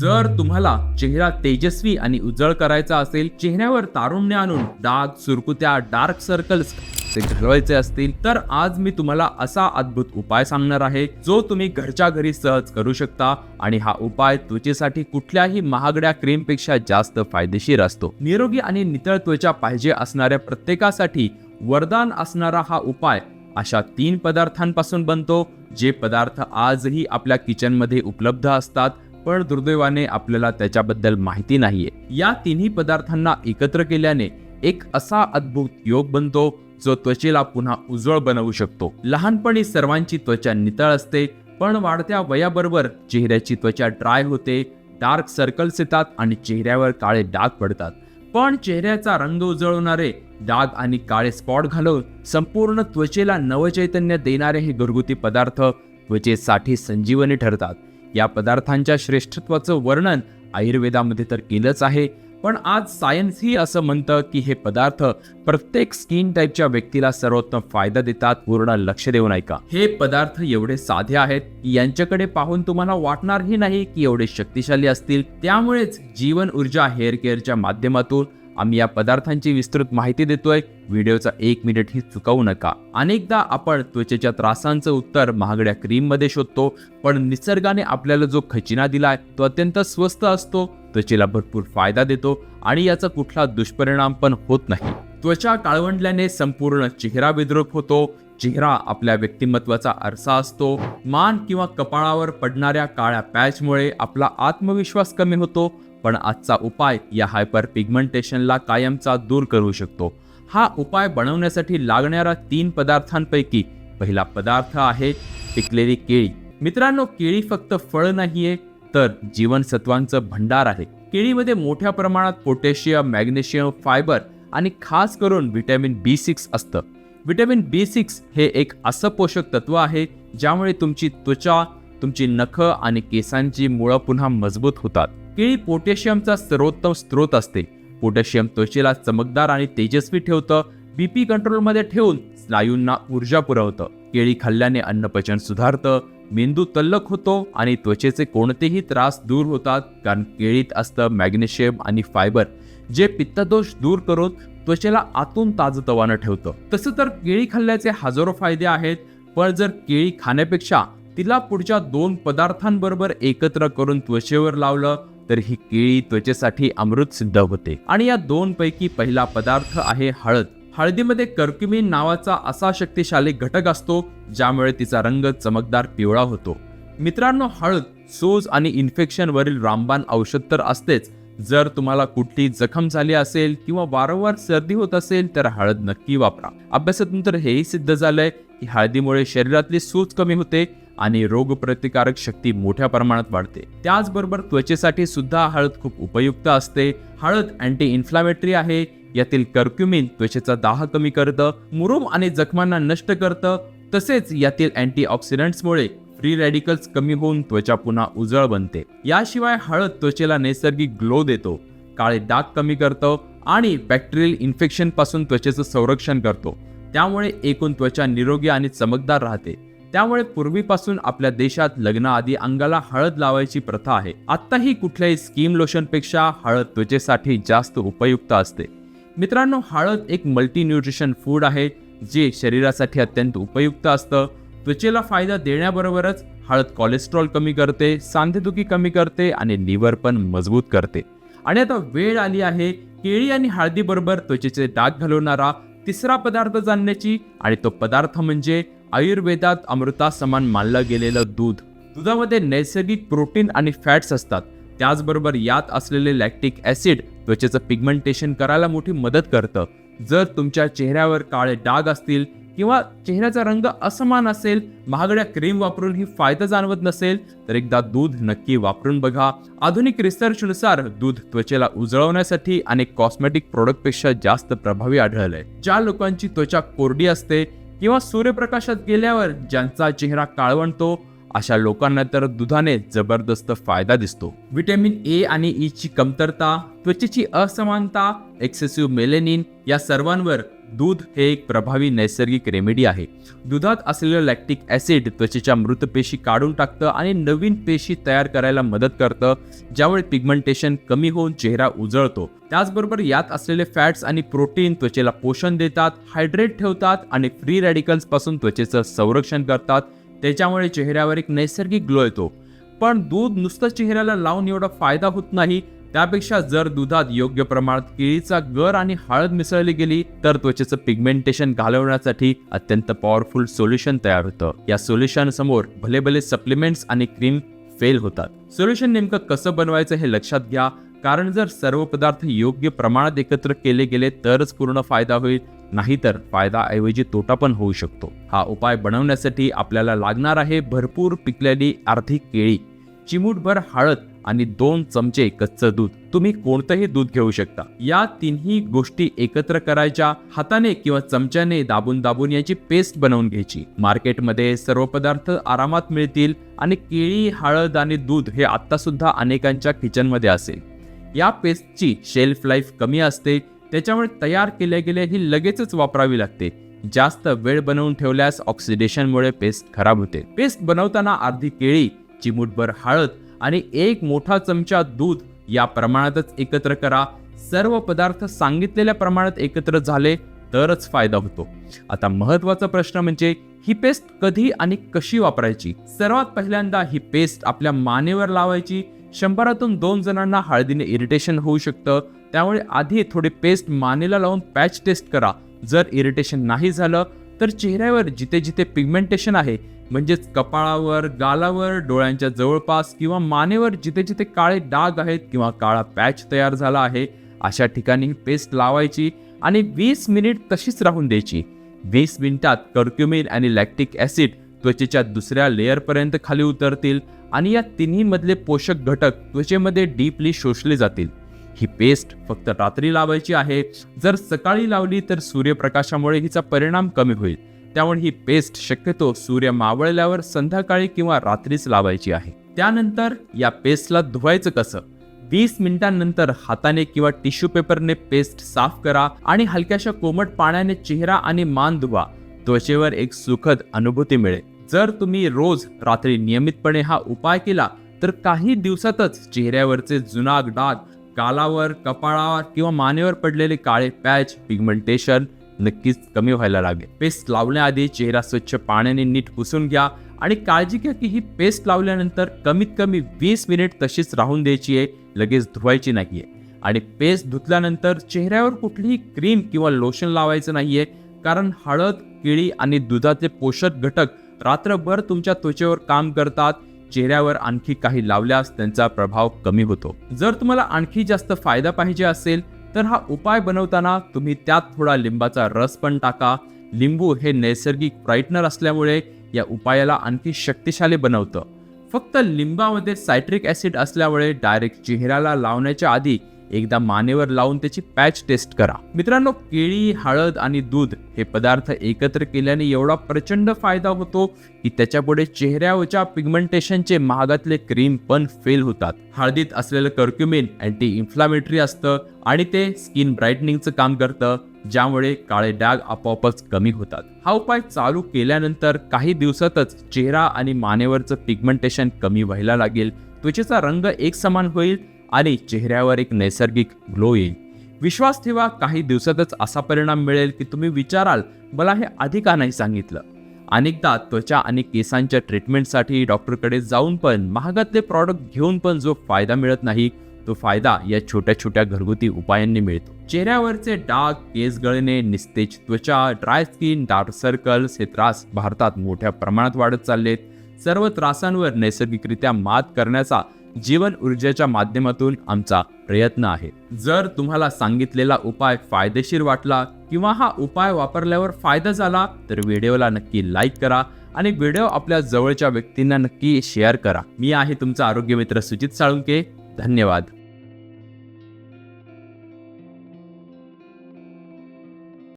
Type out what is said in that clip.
जर तुम्हाला चेहरा तेजस्वी आणि उजळ करायचा असेल चेहऱ्यावर तारुण्य आणून डाग सुरकुत्या डार्क सर्कल्स ते घालवायचे असतील तर आज मी तुम्हाला असा अद्भुत उपाय सांगणार आहे जो तुम्ही घरच्या घरी सहज करू शकता आणि हा उपाय त्वचेसाठी कुठल्याही महागड्या क्रीमपेक्षा जास्त फायदेशीर असतो. निरोगी आणि नितळ त्वचा पाहिजे असणाऱ्या प्रत्येकासाठी वरदान असणारा हा उपाय अशा तीन पदार्थांपासून बनतो जे पदार्थ आजही आपल्या किचनमध्ये उपलब्ध असतात. पण दुर्दैवाने आपल्याला त्याच्याबद्दल माहिती नाहीये. या तिन्ही पदार्थांना एकत्र केल्याने एक असा अद्भुत योग बनतो जो त्वचेला पुन्हा उजळ बनवू शकतो. लहानपणी सर्वांची त्वचा नितळ असते पण वाढत्या वयाबरोबर चेहऱ्याची त्वचा ड्राय होते डार्क सर्कल्स येतात आणि चेहऱ्यावर काळे डाग पडतात. पण चेहऱ्याचा रंग उजळवणारे डाग आणि काळे स्पॉट घालून संपूर्ण त्वचेला नवचैतन्य देणारे हे घरगुती पदार्थ त्वचेसाठी संजीवनी ठरतात. या पदार्थांच्या श्रेष्ठत्वाचं वर्णन आयुर्वेदामध्ये तर केलंच आहे पण आज सायन्सही असं म्हणतं की हे पदार्थ प्रत्येक स्किन टाईपच्या व्यक्तीला सर्वोत्तम फायदा देतात पूर्ण लक्ष देऊन ऐका. हे पदार्थ एवढे साधे आहेत की यांच्याकडे पाहून तुम्हाला वाटणारही नाही की एवढे शक्तिशाली असतील. त्यामुळेच जीवन ऊर्जा हेअर केअरच्या माध्यमातून आम्ही या पदार्थांची विस्तृत माहिती देतोय. व्हिडिओचा एक मिनिट ही चुकवू नका. अनेकदा आपण त्वचेच्या त्रासांचं उत्तर महागड्या क्रीममध्ये शोधतो पण निसर्गाने आपल्याला जो खजिना दिलाय तो अत्यंत स्वस्त असतो. त्वचेला भरपूर फायदा देतो आणि याचा कुठला दुष्परिणाम पण होत नाही. त्वचा काळवंडल्याने संपूर्ण चेहरा विद्रूप होतो. चेहरा आपल्या व्यक्तिमत्वाचा आरसा असतो. मान किंवा कपाळावर पडणाऱ्या काळ्या पॅचमुळे आपला आत्मविश्वास कमी होतो. पण आजचा उपाय या हायपर पिगमेंटेशनला कायमचा दूर करू शकतो. हा उपाय बनवण्यासाठी लागणाऱ्या तीन पदार्थांपैकी पहिला पदार्थ आहे पिकलेली केळी. मित्रांनो केळी फक्त फळ नाहीये तर जीवनसत्वांचं भंडार आहे. केळीमध्ये मोठ्या प्रमाणात पोटॅशियम मॅग्नेशियम फायबर आणि खास करून व्हिटॅमिन बी सिक्स असतं. व्हिटॅमिन बी सिक्स हे एक असं पोषक तत्व आहे ज्यामुळे तुमची त्वचा तुमची नखं आणि केसांची मुळं पुन्हा मजबूत होतात. केळी पोटॅशियमचा सर्वोत्तम स्रोत असते. पोटॅशियम त्वचेला चमकदार आणि तेजस्वी ठेवतं. बीपी कंट्रोलमध्ये ठेवून स्नायूंना ऊर्जा पुरवतं. केळी खाल्ल्याने अन्नपचन सुधारतं. मेंदू तल्लक होतो आणि त्वचेचे कोणतेही त्रास दूर होतात कारण केळीत असतं मॅग्नेशियम आणि फायबर जे पित्तदोष दूर करून त्वचेला आतून ताजतवानं ठेवतं. तसं तर केळी खाल्ल्याचे हजारो फायदे आहेत पण जर केळी खाण्यापेक्षा तिला पुढच्या दोन पदार्थांबरोबर एकत्र करून त्वचेवर लावलं तर ही केळी त्वचेसाठी अमृत सिद्ध होते. आणि या दोन पैकी पहिला पदार्थ आहे हळद. हळदीमध्ये कर्क्युमिन नावाचा असा शक्तिशाली घटक असतो ज्यामुळे तिचा रंग चमकदार पिवळा होतो. मित्रांनो हळद सोज आणि इन्फेक्शन वरील रामबाण औषध तर असतेच. जर तुम्हाला कुठली जखम झाली असेल किंवा वारंवार सर्दी होत असेल तर हळद नक्की वापरा. अभ्यासातून तर हेही सिद्ध झालंय की हळदीमुळे शरीरातली सूज कमी होते आणि रोगप्रतिकारक शक्ती मोठ्या प्रमाणात वाढते. त्याचबरोबर त्वचेसाठी सुद्धा हळद खूप उपयुक्त असते. हळद अँटी इन्फ्लामेटरी आहे. यातील कर्क्युमिन त्वचेचा दाह कमी करतं मुरुम आणि जखमांना नष्ट करतं. तसेच यातील अँटीऑक्सिडंट्समुळे फ्री रॅडिकल्स कमी होऊन त्वचा पुन्हा उजळ बनते. याशिवाय हळद त्वचेला नैसर्गिक ग्लो देतो. काळे डाग कमी करतो आणि बॅक्टेरियल इन्फेक्शनपासून त्वचेचं संरक्षण करतो. त्यामुळे एकूण त्वचा निरोगी आणि चमकदार राहते. त्यामुळे पूर्वीपासून आपल्या देशात लग्नाआधी अंगाला हळद लावायची प्रथा आहे. आत्ताही कुठल्याही स्कीम लोशनपेक्षा हळद त्वचेसाठी जास्त उपयुक्त असते. मित्रांनो हळद एक मल्टी न्यूट्रिशन फूड आहे जे शरीरासाठी अत्यंत उपयुक्त असतं. त्वचेला फायदा देण्याबरोबरच हळद कोलेस्ट्रॉल कमी करते सांधेदुखी कमी करते आणि लिव्हर पण मजबूत करते. आणि आता वेळ आली आहे केळी आणि हळदीबरोबर त्वचेचे डाग घालवणारा तिसरा पदार्थ जाणण्याची. आणि तो पदार्थ म्हणजे आयुर्वेदात अमृता समान मानलं गेलेलं दूध दुधामध्ये नैसर्गिक प्रोटीन आणि फॅट्स असतात. त्याचबरोबर यात असलेले लॅक्टिक ॲसिड त्वचेचं पिगमेंटेशन करायला मोठी मदत करतं. जर तुमच्या चेहऱ्यावर काळे डाग असतील किंवा चेहऱ्याचा रंग असमान असेल महागड्या क्रीम वापरून ही फायदा जाणवत नसेल तर एकदा दूध नक्की वापरून बघा. आधुनिक रिसर्चनुसार दूध त्वचेला उजळवण्यासाठी आणि कॉस्मेटिक प्रोडक्टपेक्षा जास्त प्रभावी आढळलंय. ज्या लोकांची त्वचा कोरडी असते किंवा सूर्यप्रकाशात गेल्यावर ज्यांचा चेहरा काळवणतो अशा लोकांना तर दुधाने जबरदस्त फायदा दिसतो. व्हिटॅमिन ए आणि ई ची कमतरता त्वचेची असमानता एक्सेसिव्ह मेलेनिन या सर्वांवर दूध हे एक प्रभावी नैसर्गिक रेमेडी आहे. दुधात असलेलं लॅक्टिक ॲसिड त्वचेच्या मृत पेशी काढून टाकतं आणि नवीन पेशी तयार करायला मदत करतं ज्यामुळे पिगमेंटेशन कमी होऊन चेहरा उजळतो. त्याचबरोबर यात असलेले फॅट्स आणि प्रोटीन त्वचेला पोषण देतात हायड्रेट ठेवतात आणि फ्री रॅडिकल्सपासून त्वचेचं संरक्षण करतात. त्याच्यामुळे चेहऱ्यावर एक नैसर्गिक ग्लो येतो. पण दूध नुसतं चेहऱ्याला लावून एवढा फायदा होत नाही त्यापेक्षा जर दुधात योग्य प्रमाणात केळीचा गर आणि हळद मिसळली गेली तर त्वचेचं पिगमेंटेशन घालवण्यासाठी अत्यंत पॉवरफुल सोल्युशन तयार होतं. या सोल्युशन समोर भले भले सप्लिमेंट्स आणि क्रीम फेल होतात. सोल्युशन नेमकं कसं बनवायचं हे लक्षात घ्या. कारण जर सर्व पदार्थ योग्य प्रमाणात एकत्र केले गेले तरच पूर्ण फायदा होईल. नाहीतर फायदा ऐवजी तोटा पण होऊ शकतो. हा उपाय बनवण्यासाठी आपल्याला लागणार आहे भरपूर पिकलेली अर्धी केळी. चिमूटभर हळद आणि दोन चमचे कच्चं दूध. तुम्ही कोणतंही दूध घेऊ शकता. या तिन्ही गोष्टी एकत्र करायच्या हाताने किंवा चमच्याने दाबून दाबून याची पेस्ट बनवून घ्यायची. मार्केटमध्ये सर्व पदार्थ आरामात मिळतील आणि केळी हळद आणि दूध हे आता सुद्धा अनेकांच्या किचनमध्ये असेल. या पेस्टची शेल्फ लाईफ कमी असते त्याच्यामुळे तयार केल्या गेल्या ही लगेचच वापरावी लागते. जास्त वेळ बनवून ठेवल्यास ऑक्सिडेशनमुळे पेस्ट खराब होते. पेस्ट बनवताना अर्धी केळी चिमूटभर हळद आणि एक मोठा चमचा दूध या प्रमाणातच एकत्र करा. सर्व पदार्थ सांगितलेल्या प्रमाणात एकत्र झाले तरच फायदा होतो. आता महत्त्वाचा प्रश्न म्हणजे ही पेस्ट कधी आणि कशी वापरायची? सर्वात पहिल्यांदा ही पेस्ट आपल्या मानेवर लावायची. शंभरातून दोन जणांना हळदीने इरिटेशन होऊ शकतं. त्यामुळे आधी थोडी पेस्ट मानेला लावून पॅच टेस्ट करा. जर इरिटेशन नाही झालं तर चेहऱ्यावर जिथे जिथे पिगमेंटेशन आहे म्हणजेच कपाळावर गालावर डोळ्यांच्या जवळपास किंवा मानेवर जिथे जिथे काळे डाग आहेत किंवा काळा पॅच तयार झाला आहे अशा ठिकाणी पेस्ट लावायची आणि वीस मिनिट तशीच राहून द्यायची. वीस मिनिटात कर्क्युमिन आणि लॅक्टिक ॲसिड त्वचेच्या दुसऱ्या लेअरपर्यंत खाली उतरतील आणि या तिन्हीमधले पोषक घटक त्वचेमध्ये डीपली शोषले जातील. ही पेस्ट फक्त रात्री लावायची आहे. जर सकाळी लावली तर सूर्यप्रकाशामुळे हिचा परिणाम कमी होईल. त्यामुळे ही पेस्ट शक्यतो सूर्य मावळल्यावर संध्याकाळी किंवा रात्रीच लावायची आहे. त्यानंतर या पेस्टला धुवायचं कसं? वीस मिनिटांनंतर हाताने किंवा टिश्यू पेपरने पेस्ट साफ करा आणि हलक्याशा कोमट पाण्याने चेहरा आणि मान धुवा. त्वचेवर एक सुखद अनुभूती मिळेल. जर तुम्ही रोज रात्री नियमितपणे हा उपाय केला तर काही दिवसातच चेहऱ्यावरचे जुनाग डाग गालावर कपाळावर किंवा मानेवर पडलेले काळे पॅच पिगमेंटेशन नक्कीच कमी व्हायला लागेल. पेस्ट लावण्याआधी चेहरा स्वच्छ पाण्याने नीट पुसून घ्या आणि काळजी घ्या की ही पेस्ट लावल्यानंतर कमीत कमी वीस मिनिट तशीच राहून द्यायची आहे लगेच धुवायची नाही आहे आणि पेस्ट धुतल्यानंतर चेहऱ्यावर कुठलीही क्रीम किंवा लोशन लावायचं नाही आहे कारण हळद केळी आणि दुधाचे पोषक घटक रात्रभर तुमच्या त्वचेवर काम करतात चेहऱ्यावर आणखी काही लावल्यास त्यांचा प्रभाव कमी होतो. जर तुम्हाला आणखी जास्त फायदा पाहिजे असेल तर हा उपाय बनवताना तुम्ही त्यात थोडा लिंबाचा रस पण टाका. लिंबू हे नैसर्गिक ब्राईटनर असल्यामुळे या उपायाला आणखी शक्तिशाली बनवतं. फक्त लिंबामध्ये सायट्रिक ॲसिड असल्यामुळे डायरेक्ट चेहऱ्याला लावण्याच्या आधी एकदा मानेवर लावून त्याची पॅच टेस्ट करा. मित्रांनो केळी हळद आणि दूध हे पदार्थ एकत्र केल्याने एवढा प्रचंड फायदा होतो की त्याच्यापुढे चेहऱ्यावरच्या पिगमेंटेशनचे महागातले क्रीम पण फेल होतात. हळदीत असलेलं कर्क्युमिन अँटी इन्फ्लामेटरी असतं आणि ते स्किन ब्राईटनिंगचं काम करतं ज्यामुळे काळे डाग आपोआपच कमी होतात. हा उपाय चालू केल्यानंतर काही दिवसातच चेहरा आणि मानेवरचं पिगमेंटेशन कमी व्हायला लागेल. त्वचेचा रंग एक समान होईल आणि चेहऱ्यावर एक नैसर्गिक ग्लो येईल. विश्वास ठेवा काही दिवसातच असा परिणाम मिळेल की तुम्ही विचाराल मला हे आधी का नाही सांगितलं? अनेकदा त्वचा आणि केसांच्या ट्रीटमेंटसाठी डॉक्टरकडे जाऊन पण महागातले प्रॉडक्ट घेऊन पण जो फायदा मिळत नाही तो फायदा या छोट्या छोट्या घरगुती उपायांनी मिळतो. चेहऱ्यावरचे डाग केस गळणे निस्तेज त्वचा ड्राय स्किन डार्क सर्कल्स हे त्रास भारतात मोठ्या प्रमाणात वाढत चाललेत. सर्व त्रासांवर नैसर्गिकरित्या मात करण्याचा जीवन ऊर्जेच्या माध्यमातून आमचा प्रयत्न आहे. जर तुम्हाला सांगितलेला उपाय फायदेशीर वाटला किंवा हा उपाय वापरल्यावर फायदा झाला तर व्हिडिओला नक्की लाईक करा आणि व्हिडिओ आपल्या जवळच्या व्यक्तींना नक्की शेअर करा. मी आहे तुमचा आरोग्य मित्र सुजित साळुंके. धन्यवाद.